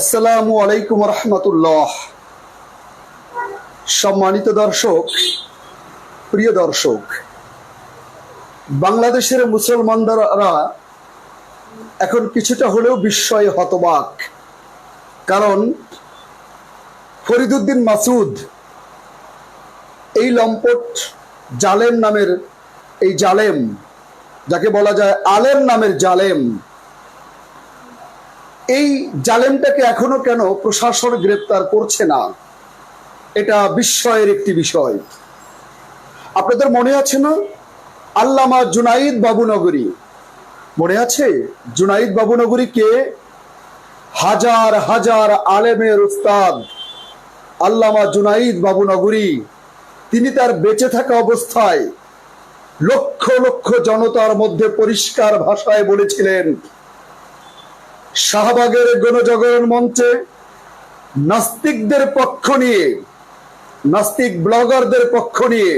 আসসালামু আলাইকুম রহমতুল্লাহ। সম্মানিত দর্শক, প্রিয় দর্শক, বাংলাদেশের মুসলমানরা এখন কিছুটা হলেও বিস্ময়ে হতবাক। কারণ ফরিদুদ্দিন মাসুদ এই লম্পট জালেম নামের এই জালেম, যাকে বলা যায় আলেম নামের জালেম এই জালেমটাকে এখনও কেন প্রশাসন গ্রেপ্তার করছে না? এটা বিস্ময়ের একটি বিষয়। আপনাদের মনে আছে না? আল্লামা জুনাইদ বাবুনগরী। মনে আছে? জুনাইদ বাবুনগরী কে? হাজার হাজার আলেমের উস্তাদ আল্লামা জুনাইদ বাবুনগরী। তিনি তার বেঁচে থাকা অবস্থায় লক্ষ লক্ষ জনতার মধ্যে পরিষ্কার ভাষায় বলেছিলেন শাহবাগের গণজাগরণ মঞ্চে নাস্তিকদের পক্ষ নিয়ে, নাস্তিক ব্লগারদের পক্ষ নিয়ে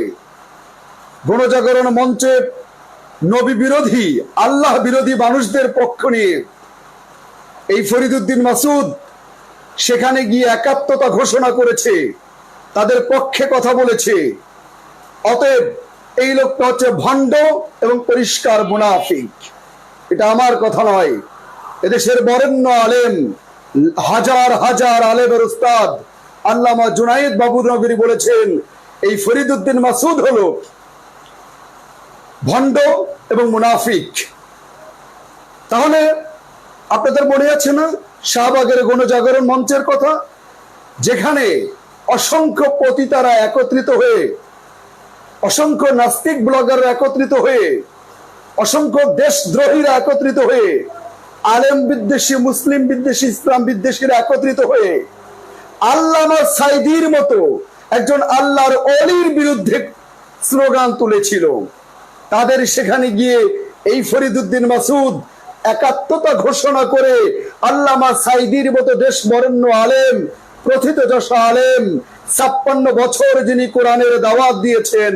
গণজাগরণ মঞ্চে নবী বিরোধী, আল্লাহ বিরোধী মানুষদের পক্ষ নিয়ে এই ফরিদুদ্দিন মাসুদ সেখানে গিয়ে একাত্মতা ঘোষণা করেছে, তাদের পক্ষে কথা বলেছে। অতএব এই লোকটা হচ্ছে ভণ্ড এবং পরিষ্কার মুনাফিক। এটা আমার কথা নয়। এদেশের বরেণ্য আলেম, হাজার হাজার আলেমের উস্তাদ, আল্লামা জুনাইদ বাবু নগরী বলেছেন, এই ফরিদুদ্দিন মাসুদ হল ভণ্ড এবং মুনাফিক। তাহলে আপনাদের মনে আছে না শাহবাগের গণজাগরণ মঞ্চের কথা? যেখানে অসংখ্য পতিতারা একত্রিত হয়ে, অসংখ্য নাস্তিক ব্লগাররা একত্রিত হয়ে, অসংখ্য দেশদ্রোহীরা একত্রিত হয়ে আলেম বিদ্বেষী, মুসলিম বিদ্বেষী, ইসলাম বিদ্বেষীরা একত্রিত হয়ে আল্লামা সাইদির মতো একজন আল্লাহর অলির বিরুদ্ধে স্লোগান তুলেছিল। তাদের সেখানে গিয়ে এই ফরিদুদ্দিন মাসুদ একাত্মতা ঘোষণা করে আল্লামা সাইদির মতো দেশ বরেণ্য আলেম, প্রথিত যশ আলেম, ছাপ্পান্ন বছর যিনি কোরআনের দাওয়াত দিয়েছেন,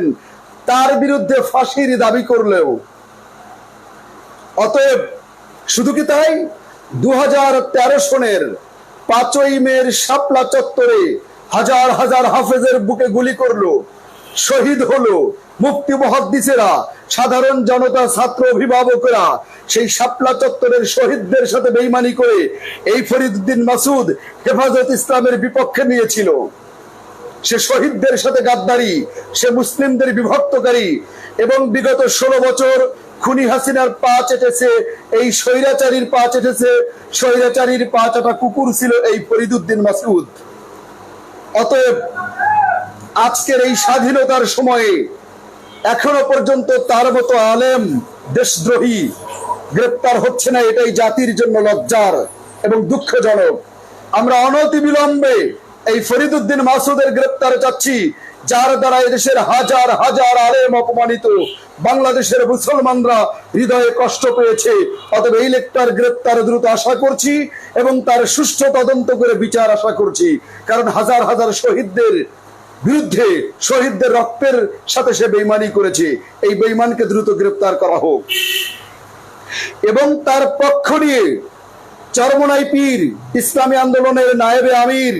তার বিরুদ্ধে ফাঁসির দাবি করলেও। অতএব শুধু কি তাই? দু হাজার তেরো সনের পাঁচই মের শাপলা চত্বরে হাজার হাজার হাফেজের বুকে গুলি করল, শহীদ হলো মুক্তি মহাদ্দিসেরা, সাধারণ জনতা, ছাত্র অভিভাবকরা। সেই শাপলা চত্বরের শহীদদের সাথে বেইমানি করে এই ফরিদুদ্দিন মাসুদ হেফাজত ইসলামের বিপক্ষে নিয়েছিল। সে শহীদদের সাথে গাদ্দারি, সে মুসলিমদের বিভক্তকারী এবং বিগত ষোলো বছর খুনি হাসিনার পা চেটেছে, এই স্বৈরাচারীর পা চেটেছে। স্বৈরাচারীর পা চাটা কুকুর ছিল এই ফরিদুদ্দিন মাসুদ অতএব আজকের এই স্বাধীনতার সময়ে এখনও পর্যন্ত তার মতো আলেম, দেশদ্রোহী গ্রেপ্তার হচ্ছে না, এটাই জাতির জন্য লজ্জার এবং দুঃখজনক। আমরা অনতি বিলম্বে এই ফরিদুদ্দিন মাসুদের গ্রেপ্তার চাচ্ছি। যার দ্বারা এদেশের হাজার হাজার আলেম অপমানিত বাংলাদেশের মুসলমানরা হৃদয়ে কষ্ট পেয়েছে। অতএব এই লেকটার গ্রেপ্তার দ্রুত আশা করছি এবং তার সুষ্ঠু তদন্ত করে বিচার আশা করছি। কারণ হাজার হাজার শহীদদের বিরুদ্ধে, শহীদদের রক্তের সাথে সে বেইমানি করেছে। এই বেইমানকে দ্রুত গ্রেপ্তার করা হোক। এবং তার পক্ষ নিয়ে চরমনাই পীর, ইসলামী আন্দোলনের নায়েবে আমির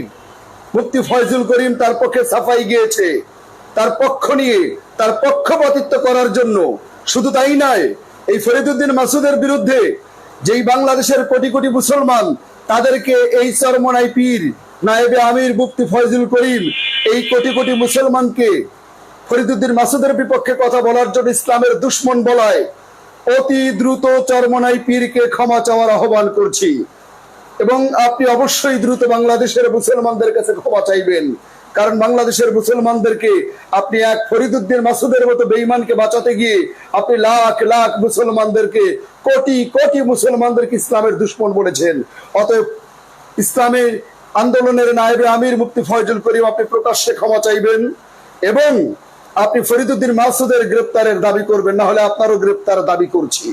মুফতি ফয়জুল করিম তার পক্ষে সাফাই গিয়েছে। তার পক্ষ নিয়ে, তার পক্ষপাতিত্ব করার জন্য। শুধু তাই নয়, এই ফরিদুদ্দিন মাসুদের বিরুদ্ধে যেই বাংলাদেশের কোটি কোটি মুসলমান তাদেরকে এই চরমনাই পীর নায়েবে আমির মুফতি ফয়জুল করিম, এই কোটি কোটি মুসলমানকে ফরিদুদ্দিন মাসুদের বিপক্ষে কথা বলার জন্য ইসলামের দুশ্মন বলায় অতি দ্রুত চরমনাই পীরকে ক্ষমা চাওয়ার আহ্বান করছি। এবং আপনি অবশ্যই দ্রুত বাংলাদেশের মুসলমানদের কাছে ক্ষমা চাইবেন। কারণ বাংলাদেশের মুসলমানদেরকে আপনি এক ফরিদুদ্দিন মাসুদের মতো বেইমানকে বাঁচাতে গিয়ে আপনি লাখ লাখ মুসলমানদেরকে, কোটি কোটি মুসলমানদেরকে ইসলামের দুশ্মন বলেছেন। অতএব ইসলামের আন্দোলনের নায়েবে আমির মুক্তি ফয়জুল করিম আপনি প্রকাশ্যে ক্ষমা চাইবেন এবং আপনি ফরিদুদ্দিন মাসুদের গ্রেপ্তারের দাবি করবেন না হলে আপনারও গ্রেপ্তার দাবি করছি।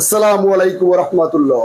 আসসালামু আলাইকুম রহমতুল্লাহ।